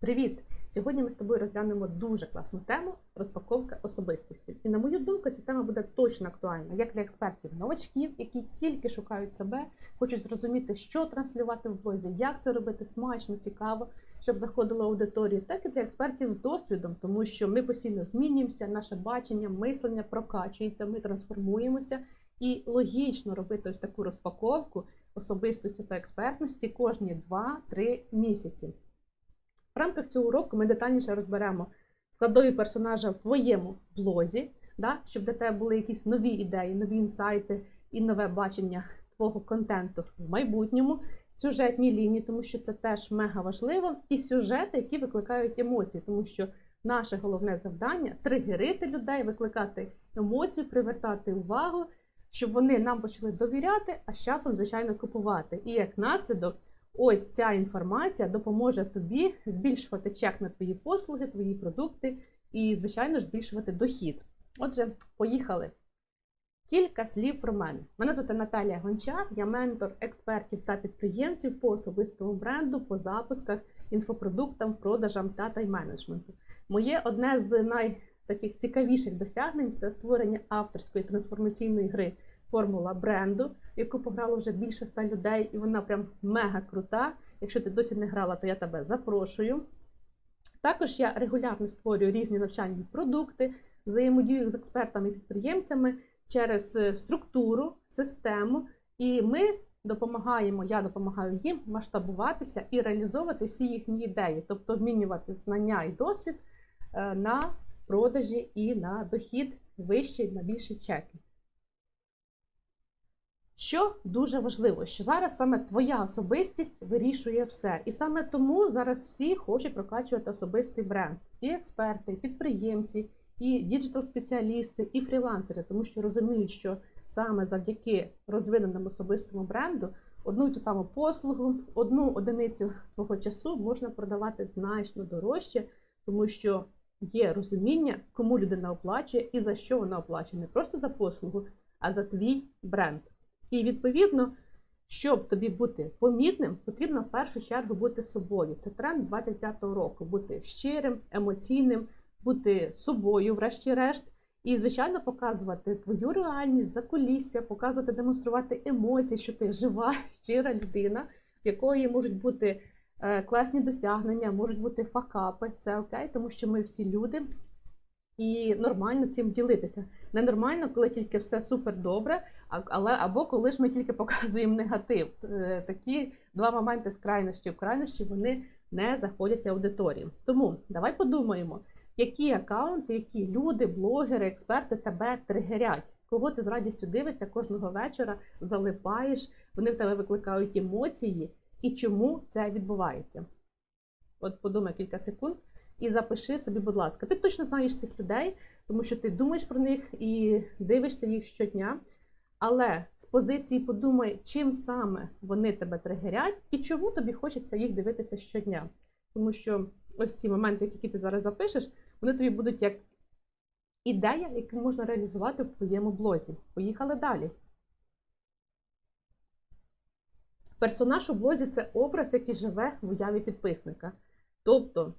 Привіт! Сьогодні ми з тобою розглянемо дуже класну тему розпаковка особистості. І на мою думку, ця тема буде точно актуальна як для експертів новачків, які тільки шукають себе, хочуть зрозуміти, що транслювати в блозі, як це робити смачно, цікаво, щоб заходило аудиторію, так і для експертів з досвідом, тому що ми постійно змінюємося, наше бачення, мислення прокачується, ми трансформуємося. І логічно робити ось таку розпаковку особистості та експертності кожні 2-3 місяці. В рамках цього уроку ми детальніше розберемо складові персонажа в твоєму блозі, да, щоб для тебе були якісь нові ідеї, нові інсайти і нове бачення твого контенту в майбутньому, сюжетні лінії, тому що це теж мега важливо, і сюжети, які викликають емоції, тому що наше головне завдання тригерити людей, викликати емоції, привертати увагу, щоб вони нам почали довіряти, а з часом, звичайно, купувати. І як наслідок. Ось ця інформація допоможе тобі збільшувати чек на твої послуги, твої продукти і, звичайно ж, збільшувати дохід. Отже, поїхали. Кілька слів про мене. Мене звати Наталія Гончар, я ментор експертів та підприємців по особистому бренду, по запусках, інфопродуктам, продажам та тайм-менеджменту. Моє одне з найтаких цікавіших досягнень це створення авторської трансформаційної гри формула бренду, яку пограло вже більше ста людей, і вона прям мега крута. Якщо ти досі не грала, то я тебе запрошую. Також я регулярно створюю різні навчальні продукти, взаємодію з експертами і підприємцями через е, структуру, систему, і ми допомагаємо, я допомагаю їм масштабуватися і реалізовувати всі їхні ідеї, тобто обмінювати знання і досвід е, на продажі і на дохід вищий, на більші чеки. Що дуже важливо, що зараз саме твоя особистість вирішує все. І саме тому зараз всі хочуть прокачувати особистий бренд. І експерти, і підприємці, і діджитал-спеціалісти, і фрілансери, тому що розуміють, що саме завдяки розвиненому особистому бренду одну і ту саму послугу, одну одиницю твого часу можна продавати значно дорожче, тому що є розуміння, кому людина оплачує і за що вона оплачує. Не просто за послугу, а за твій бренд. І відповідно, щоб тобі бути помітним, потрібно в першу чергу бути собою. Це тренд 25-го року, бути щирим, емоційним, бути собою, врешті-решт, і, звичайно, показувати твою реальність, закулісся, показувати, демонструвати емоції, що ти жива, щира людина, в якої можуть бути е, класні досягнення, можуть бути факапи. Це окей, тому що ми всі люди. І нормально цим ділитися. Ненормально, коли тільки все супер добре, але або коли ж ми тільки показуємо негатив. Е, такі два моменти з крайності в крайності вони не заходять аудиторії. Тому давай подумаємо, які аккаунти, які люди, блогери, експерти тебе тригерять. Кого ти з радістю дивишся кожного вечора, залипаєш, вони в тебе викликають емоції, і чому це відбувається? От подумай кілька секунд і запиши собі, будь ласка, ти точно знаєш цих людей, тому що ти думаєш про них і дивишся їх щодня. Але з позиції подумай, чим саме вони тебе тригерять, і чому тобі хочеться їх дивитися щодня. Тому що ось ці моменти, які ти зараз запишеш, вони тобі будуть як ідея, яку можна реалізувати в твоєму блозі. Поїхали далі. Персонаж у блозі це образ, який живе в уяві підписника. Тобто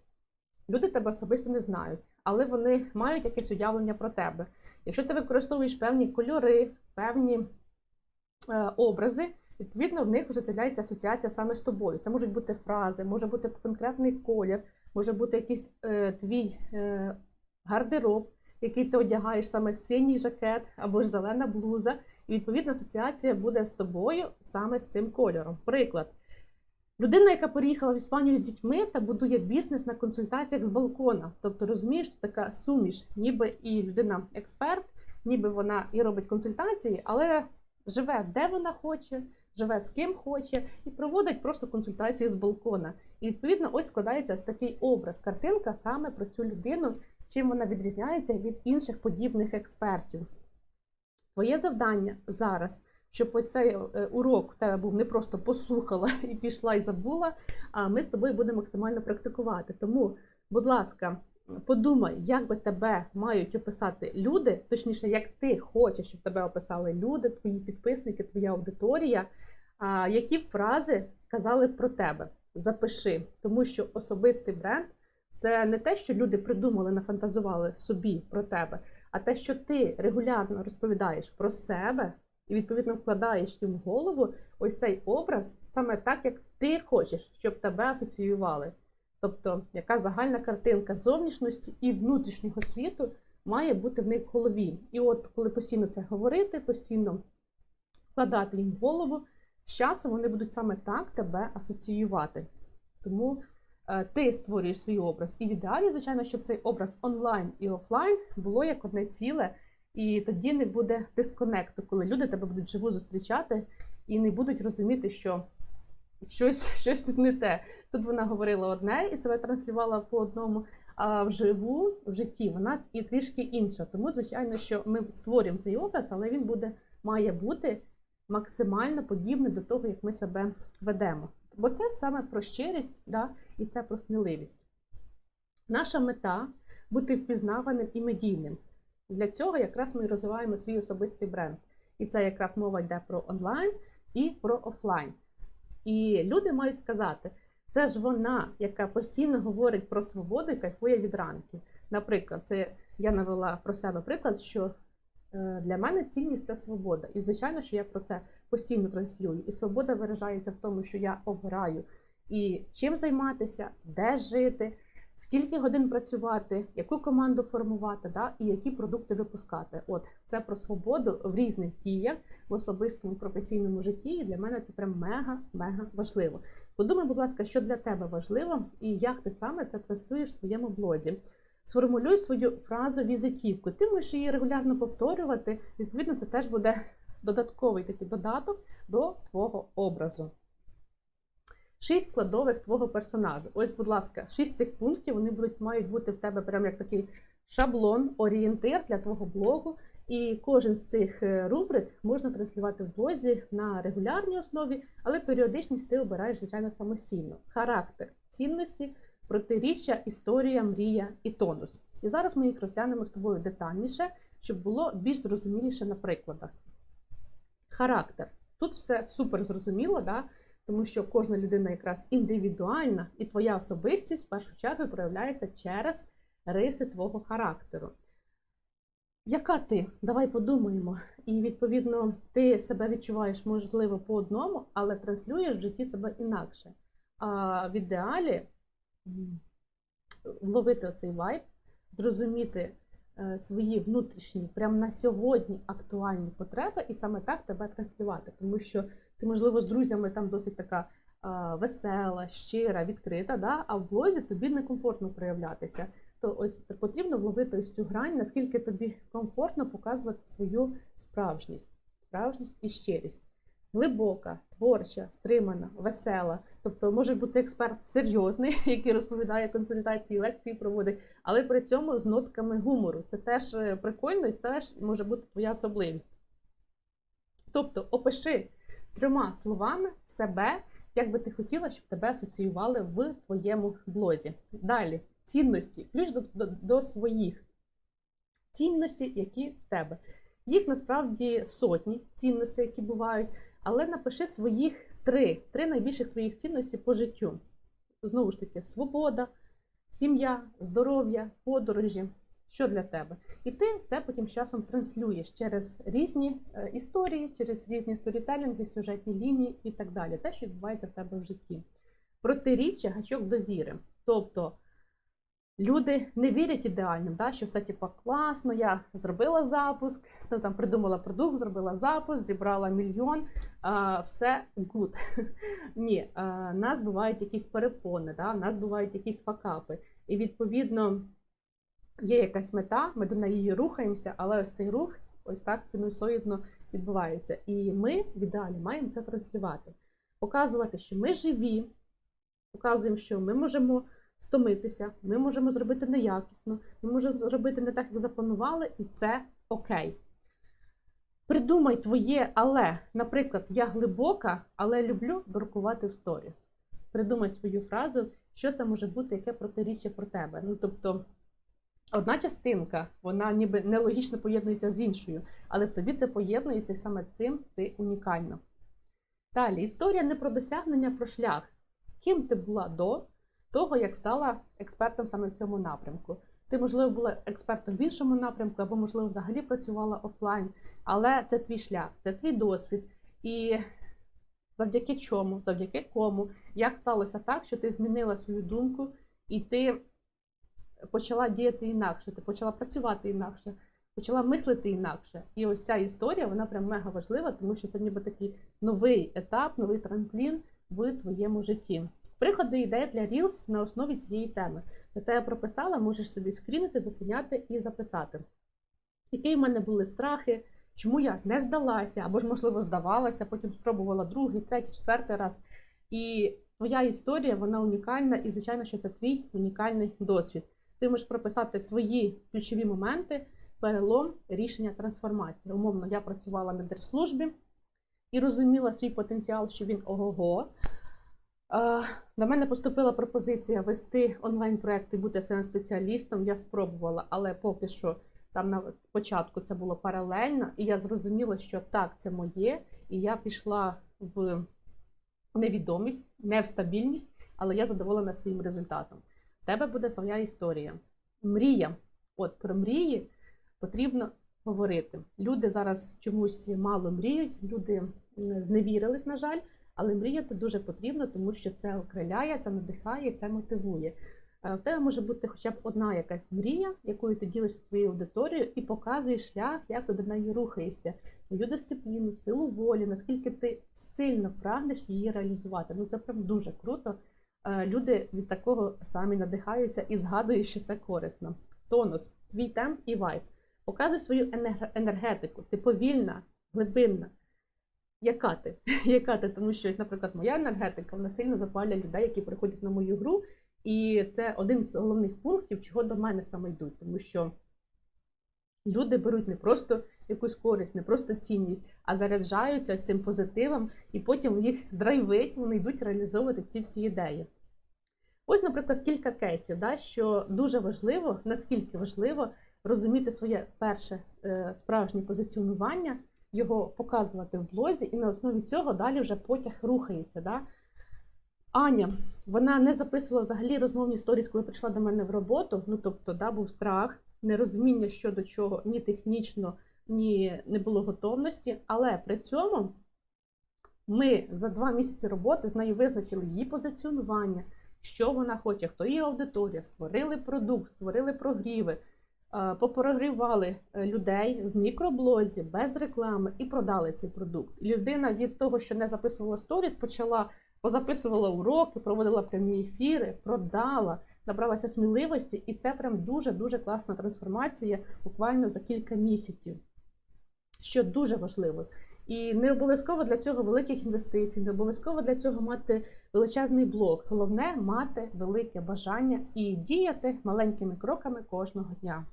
люди тебе особисто не знають, але вони мають якесь уявлення про тебе. Якщо ти використовуєш певні кольори, певні е, образи, відповідно, в них вже з'являється асоціація саме з тобою. Це можуть бути фрази, може бути конкретний колір, може бути якийсь е, твій е, гардероб, який ти одягаєш саме синій жакет або ж зелена блуза. І відповідна асоціація буде з тобою саме з цим кольором. Приклад. Людина, яка переїхала в Іспанію з дітьми та будує бізнес на консультаціях з балкона. Тобто, розумієш, така суміш, ніби і людина експерт, ніби вона і робить консультації, але живе де вона хоче, живе з ким хоче, і проводить просто консультації з балкона. І відповідно, ось складається ось такий образ, картинка саме про цю людину, чим вона відрізняється від інших подібних експертів. Твоє завдання зараз щоб ось цей е, урок тебе був не просто послухала і пішла і забула, а ми з тобою будемо максимально практикувати. Тому, будь ласка, подумай, як би тебе мають описати люди, точніше, як ти хочеш, щоб тебе описали люди, твої підписники, твоя аудиторія, які фрази сказали про тебе. запиши, тому що особистий бренд це не те, що люди придумали, нафантазували собі про тебе, а те, що ти регулярно розповідаєш про себе і відповідно вкладаєш їм в голову ось цей образ саме так, як ти хочеш, щоб тебе асоціювали. Тобто, яка загальна картинка зовнішності і внутрішнього світу має бути в них в голові. І от коли постійно це говорити, постійно вкладати їм в голову, з часом вони будуть саме так тебе асоціювати. Тому е, ти створюєш свій образ. І в ідеалі, звичайно, щоб цей образ онлайн і офлайн було як одне ціле, і тоді не буде дисконекту, коли люди тебе будуть живу зустрічати і не будуть розуміти, що щось, щось тут не те. Тут вона говорила одне і себе транслювала по одному. А вживу в житті вона і трішки інша. Тому, звичайно, що ми створюємо цей образ, але він буде має бути максимально подібний до того, як ми себе ведемо. Бо це саме про щирість да, і це про сміливість. Наша мета бути впізнаваним і медійним. Для цього якраз ми розвиваємо свій особистий бренд. І це якраз мова йде про онлайн і про офлайн. І люди мають сказати, це ж вона, яка постійно говорить про свободу кайфує від ранків. Наприклад, це я навела про себе приклад, що е, для мене цінність це свобода. І звичайно, що я про це постійно транслюю. І свобода виражається в тому, що я обираю і чим займатися, де жити, скільки годин працювати, яку команду формувати, да, і які продукти випускати. От це про свободу в різних діях в особистому професійному житті. І для мене це прям мега-мега важливо. Подумай, будь ласка, що для тебе важливо і як ти саме це транслюєш в твоєму блозі. Сформулюй свою фразу візитівку. Ти можеш її регулярно повторювати. Відповідно, це теж буде додатковий такий додаток до твого образу. Шість складових твого персонажу. Ось, будь ласка, шість цих пунктів вони будуть мають бути в тебе прям як такий шаблон, орієнтир для твого блогу. І кожен з цих е, рубрик можна транслювати в блозі на регулярній основі, але періодичність ти обираєш, звичайно, самостійно. Характер, цінності, протиріччя, історія, мрія і тонус. І зараз ми їх розглянемо з тобою детальніше, щоб було більш зрозуміліше на прикладах. Характер. Тут все супер зрозуміло, да? Тому що кожна людина якраз індивідуальна, і твоя особистість в першу чергу проявляється через риси твого характеру. Яка ти? Давай подумаємо. І відповідно ти себе відчуваєш, можливо, по одному, але транслюєш в житті себе інакше. А в ідеалі вловити оцей вайб, зрозуміти е, свої внутрішні, прямо на сьогодні актуальні потреби, і саме так тебе транслювати. Тому що ти, можливо, з друзями там досить така весела, щира, відкрита, да? а в блозі тобі некомфортно проявлятися то ось потрібно вловити ось цю грань, наскільки тобі комфортно показувати свою справжність, справжність і щирість. Глибока, творча, стримана, весела. Тобто може бути експерт серйозний, який розповідає консультації, лекції проводить, але при цьому з нотками гумору. Це теж е, прикольно і це теж може бути твоя особливість. Тобто, опиши трьома словами себе, як би ти хотіла, щоб тебе асоціювали в твоєму блозі. Далі цінності, ключ до, до, до своїх цінностей, які в тебе. Їх насправді сотні цінностей, які бувають, але напиши своїх три, три найбільших твоїх цінності по життю. Знову ж таки, свобода, сім'я, здоров'я, подорожі. Що для тебе? І ти це потім з часом транслюєш через різні е, історії, через різні сторітелінги, сюжетні лінії і так далі. Те, що відбувається в тебе в житті. Протиріччя гачок довіри. Тобто Люди не вірять ідеальним, да, що все типу, класно, я зробила запуск, ну, там придумала продукт, зробила запуск, зібрала мільйон, а, все гуд. Ні, а, нас бувають якісь перепони, да, нас бувають якісь факапи. І відповідно є якась мета, ми до неї рухаємося, але ось цей рух ось так синусоїдно відбувається. І ми в ідеалі маємо це транслювати, показувати, що ми живі, показуємо, що ми можемо стомитися, ми можемо зробити неякісно, ми можемо зробити не так, як запланували, і це окей. Придумай твоє, але, наприклад, я глибока, але люблю дуркувати в сторіс. Придумай свою фразу, що це може бути, яке протиріччя про тебе. Ну, тобто, одна частинка, вона ніби нелогічно поєднується з іншою, але в тобі це поєднується і саме цим ти унікальна. Далі, історія не про досягнення, а про шлях. ким ти була до того, як стала експертом саме в цьому напрямку. Ти, можливо, була експертом в іншому напрямку, або, можливо, взагалі працювала офлайн, але це твій шлях, це твій досвід. І завдяки чому, завдяки кому, як сталося так, що ти змінила свою думку і ти почала діяти інакше, ти почала працювати інакше, почала мислити інакше. І ось ця історія, вона прям мега важлива, тому що це ніби такий новий етап, новий трамплін в твоєму житті. Приклади ідеї для Reels на основі цієї теми. Яка я прописала, можеш собі скрінити, зупиняти і записати. Які в мене були страхи, чому я не здалася, або ж, можливо, здавалася, потім спробувала другий, третій, четвертий раз. І твоя історія, вона унікальна, і, звичайно, що це твій унікальний досвід. Ти можеш прописати свої ключові моменти, перелом, рішення трансформації. Умовно, я працювала на держслужбі і розуміла свій потенціал, що він ого-го. Е, До мене поступила пропозиція вести онлайн-проекти, бути своїм спеціалістом. Я спробувала, але поки що там на спочатку це було паралельно, і я зрозуміла, що так, це моє, і я пішла в невідомість, не в стабільність, але я задоволена своїм результатом. Тебе буде своя історія. Мрія. От про мрії потрібно говорити. Люди зараз чомусь мало мріють, люди зневірились, на жаль. Але мріяти дуже потрібно, тому що це окриляє, це надихає, це мотивує. Е, В тебе може бути хоча б одна якась мрія, якою ти ділишся своєю аудиторією і показуєш шлях, як ти до неї рухаєшся, твою дисципліну, силу волі, наскільки ти сильно прагнеш її реалізувати. Ну це прям дуже круто. Е, Люди від такого самі надихаються і згадують, що це корисно. Тонус, твій темп і вайб. Показуй свою енерг- енергетику. Ти повільна, глибинна. Яка ти? Яка ти? Тому що, наприклад, моя енергетика вона сильно запалює людей, які приходять на мою гру. І це один з головних пунктів, чого до мене саме йдуть. Тому що люди беруть не просто якусь користь, не просто цінність, а заряджаються ось цим позитивом, і потім їх драйвить, вони йдуть реалізовувати ці всі ідеї. Ось, наприклад, кілька кейсів, да, що дуже важливо, наскільки важливо розуміти своє перше е, справжнє позиціонування, його показувати в блозі, і на основі цього далі вже потяг рухається. Да? Аня, вона не записувала взагалі розмовні сторіс, коли прийшла до мене в роботу. Ну тобто, да, був страх, нерозуміння щодо чого ні технічно, ні не було готовності. Але при цьому ми за два місяці роботи з нею визначили її позиціонування, що вона хоче, хто її аудиторія, створили продукт, створили прогріви, е, попрогрівали е, людей в мікроблозі без реклами і продали цей продукт. Людина від того, що не записувала сторіс, почала позаписувала уроки, проводила прямі ефіри, продала, набралася сміливості, і це прям дуже-дуже класна трансформація буквально за кілька місяців, що дуже важливо. І не обов'язково для цього великих інвестицій, не обов'язково для цього мати величезний блок. Головне мати велике бажання і діяти маленькими кроками кожного дня.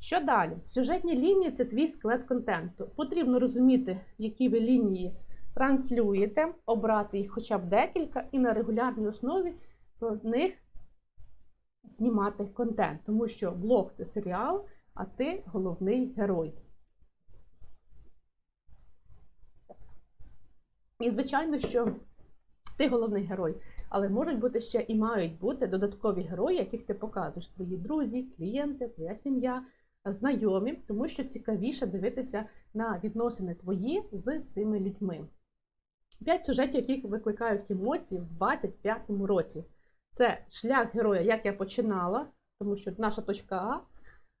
Що далі? Сюжетні лінії це твій скелет контенту. Потрібно розуміти, які ви лінії транслюєте, обрати їх хоча б декілька, і на регулярній основі про них знімати контент. Тому що блог це серіал, а ти головний герой. І, звичайно, що ти головний герой, але можуть бути ще і мають бути додаткові герої, яких ти показуєш: твої друзі, клієнти, твоя сім'я, знайомі, тому що цікавіше дивитися на відносини твої з цими людьми. П'ять сюжетів, які викликають емоції в 25-му році. Це шлях героя, як я починала, тому що наша точка А,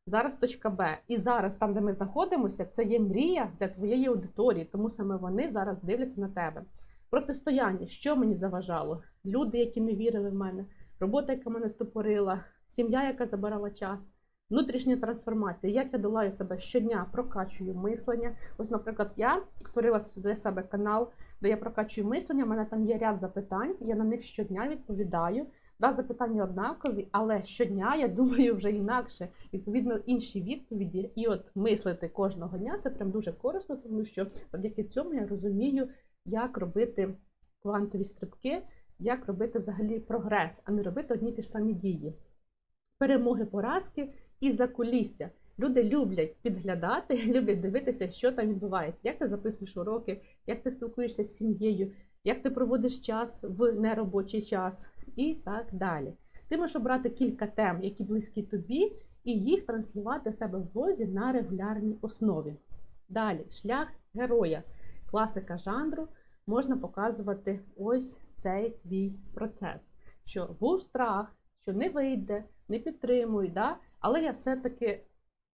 зараз точка Б. І зараз, там, де ми знаходимося, це є мрія для твоєї аудиторії, тому саме вони зараз дивляться на тебе. Протистояння, що мені заважало? Люди, які не вірили в мене, робота, яка мене стопорила, сім'я, яка забирала час. Внутрішня трансформація. Я долаю себе щодня, прокачую мислення. Ось, наприклад, я створила для себе канал, де я прокачую мислення. У мене там є ряд запитань, я на них щодня відповідаю. Да, запитання однакові, але щодня я думаю вже інакше. Відповідно, інші відповіді. І от мислити кожного дня це прям дуже корисно, тому що завдяки цьому я розумію, як робити квантові стрибки, як робити взагалі прогрес, а не робити одні ті ж самі дії. Перемоги, поразки і закулісся. Люди люблять підглядати, люблять дивитися, що там відбувається, як ти записуєш уроки, як ти спілкуєшся з сім'єю, як ти проводиш час в неробочий час і так далі. Ти можеш обрати кілька тем, які близькі тобі, і їх транслювати в себе в блозі на регулярній основі. Далі, шлях героя, класика жанру, можна показувати ось цей твій процес. Що був страх, що не вийде, не підтримуй, да? але я все-таки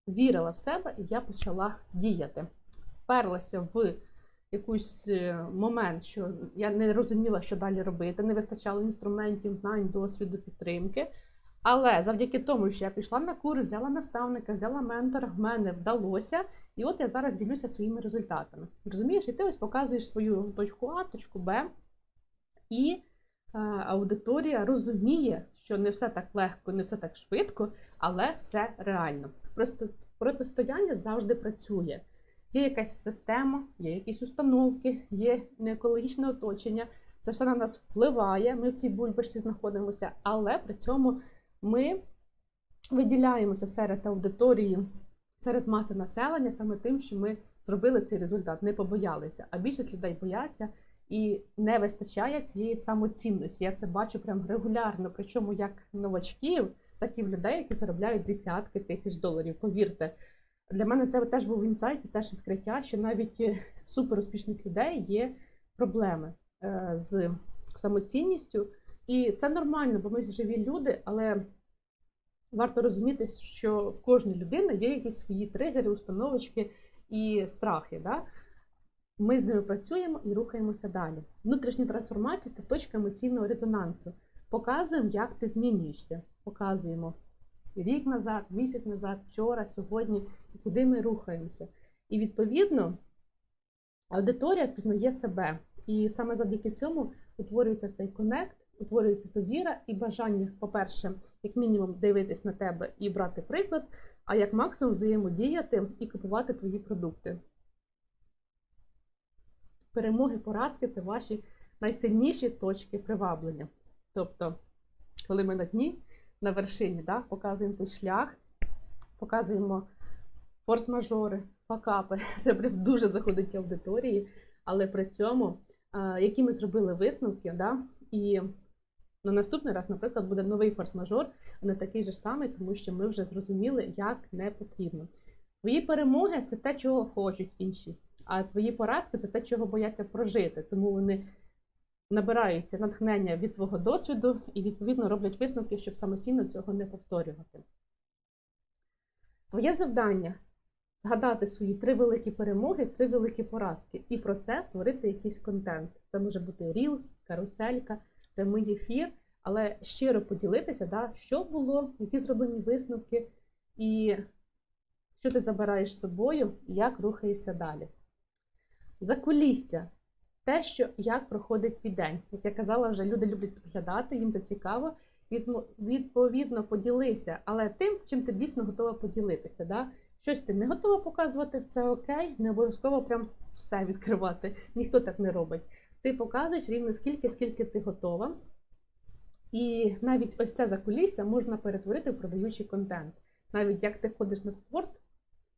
вірила в себе і я почала діяти. Вперлася в якийсь е, момент, що я не розуміла, що далі робити, не вистачало інструментів, знань, досвіду, підтримки. Але завдяки тому, що я пішла на курс, взяла наставника, взяла ментора, в мене вдалося. І от я зараз ділюся своїми результатами. Розумієш, і ти ось показуєш свою точку А, точку Б, і е, аудиторія розуміє, що не все так легко, не все так швидко, але все реально. Просто протистояння завжди працює. Є якась система, є якісь установки, є неекологічне оточення. Це все на нас впливає. Ми в цій бульбашці знаходимося, але при цьому ми виділяємося серед аудиторії, серед маси населення саме тим, що ми зробили цей результат, не побоялися. А більшість людей бояться і не вистачає цієї самоцінності. Я це бачу прям регулярно, причому як новачків, так і в людей, які заробляють десятки тисяч доларів. Повірте. Для мене це теж був інсайт і теж відкриття, що навіть в суперуспішних людей є проблеми е, з самоцінністю. І це нормально, бо ми живі люди, але варто розуміти, що в кожної людини є якісь свої тригери, установочки і страхи. Да? Ми з ними працюємо і рухаємося далі. Внутрішня трансформація та точка емоційного резонансу. Показуємо, як ти змінюєшся. Показуємо рік назад, місяць назад, вчора, сьогодні, і куди ми рухаємося. І відповідно аудиторія пізнає себе. І саме завдяки цьому утворюється цей конект, утворюється довіра і бажання, по-перше, як мінімум, дивитись на тебе і брати приклад, а як максимум взаємодіяти і купувати твої продукти. Перемоги, поразки це ваші найсильніші точки приваблення. Тобто, коли ми на дні, на вершині, да, показуємо цей шлях, показуємо форс-мажори, факапи. Це прям дуже заходить аудиторії, але при цьому, які ми зробили висновки, да, і на наступний раз, наприклад, буде новий форс-мажор, а не такий же самий, тому що ми вже зрозуміли, як не потрібно. Твої перемоги це те, чого хочуть інші, а твої поразки це те, чого бояться прожити. Тому вони набираються натхнення від твого досвіду і, відповідно, роблять висновки, щоб самостійно цього не повторювати. Твоє завдання згадати свої три великі перемоги, три великі поразки, і про це створити якийсь контент. Це може бути рілс, каруселька, прямий ефір, але щиро поділитися, да, що було, які зроблені висновки, і що ти забираєш з собою, і як рухаєшся далі. Закулісся те, що як проходить твій день. Як я казала, вже люди люблять підглядати, їм це цікаво. Відповідно, поділися, але тим, чим ти дійсно готова поділитися. Да? Щось ти не готова показувати, це окей, не обов'язково прям все відкривати. Ніхто так не робить. Ти показуєш рівно скільки, скільки ти готова. І навіть ось це закулісся можна перетворити в продаючий контент. Навіть як ти ходиш на спорт,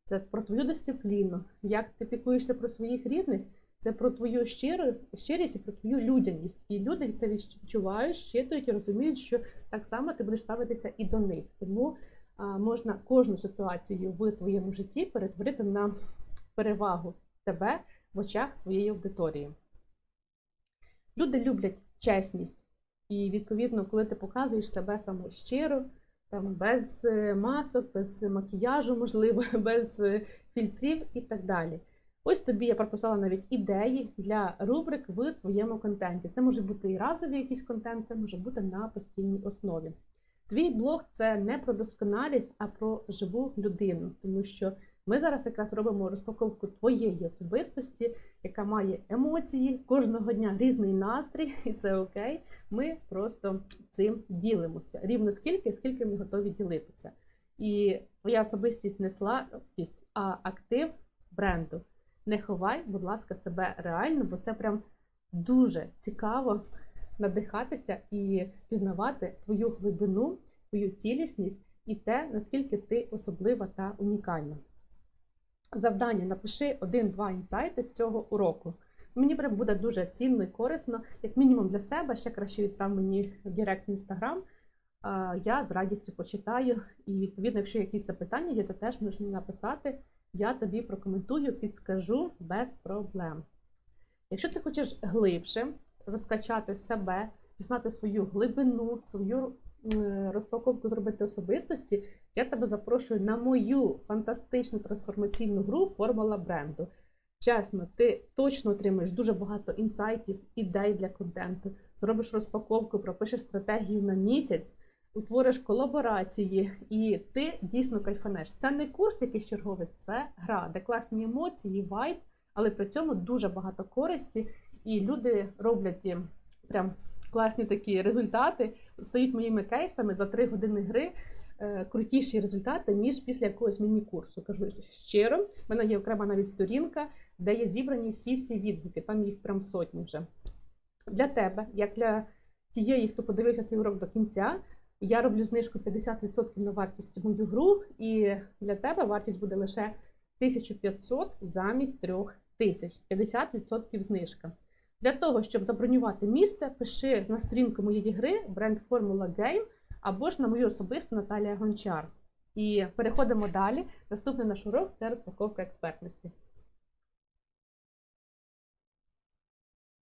це про твою дисципліну, як ти пікуєшся про своїх рідних. Це про твою щиру, щирість і про твою людяність. І люди це відчувають, щитують і розуміють, що так само ти будеш ставитися і до них. Тому можна кожну ситуацію в твоєму житті перетворити на перевагу тебе в очах твоєї аудиторії. Люди люблять чесність. І, відповідно, коли ти показуєш себе саме щиро, там без е, масок, без макіяжу, можливо, без е, фільтрів і так далі. Ось тобі я прописала навіть ідеї для рубрик в твоєму контенті. Це може бути і разовий якийсь контент, це може бути на постійній основі. Твій блог це не про досконалість, а про живу людину, тому що ми зараз якраз робимо розпаковку твоєї особистості, яка має емоції, кожного дня різний настрій, і це окей. Ми просто цим ділимося. Рівно скільки, скільки ми готові ділитися. І твоя особистість не слабкість, а актив бренду не ховай, будь ласка, себе реально, бо це прям дуже цікаво надихатися і пізнавати твою глибину, твою цілісність і те, наскільки ти особлива та унікальна. Завдання: напиши один-два інсайти з цього уроку. Мені прям буде дуже цінно і корисно, як мінімум для себе, ще краще відправ мені в Директ Інстаграм. Я з радістю почитаю. І відповідно, якщо якісь запитання є, то теж можна написати. Я тобі прокоментую, підскажу без проблем. Якщо ти хочеш глибше розкачати себе, пізнати свою глибину, свою розпаковку зробити особистості, я тебе запрошую на мою фантастичну трансформаційну гру Формула бренду. Чесно, ти точно отримаєш дуже багато інсайтів, ідей для контенту, зробиш розпаковку, пропишеш стратегію на місяць, утвориш колаборації, і ти дійсно кайфанеш. Це не курс якийсь черговий, це гра, де класні емоції, вайб, але при цьому дуже багато користі, і люди роблять прям класні такі результати, стають моїми кейсами за три години гри. е, Крутіші результати, ніж після якогось міні-курсу. Кажу щиро, в мене є окрема навіть сторінка, де є зібрані всі-всі відгуки, там їх прям сотні вже. Для тебе, як для тієї, хто подивився цей урок до кінця, я роблю знижку 50% на вартість мою гру, і для тебе вартість буде лише 1500 замість 3000, 50% знижка. Для того, щоб забронювати місце, пиши на сторінку моєї гри бренд Формула Game або ж на мою особисту Наталія Гончар. І переходимо далі. Наступний наш урок це розпаковка експертності.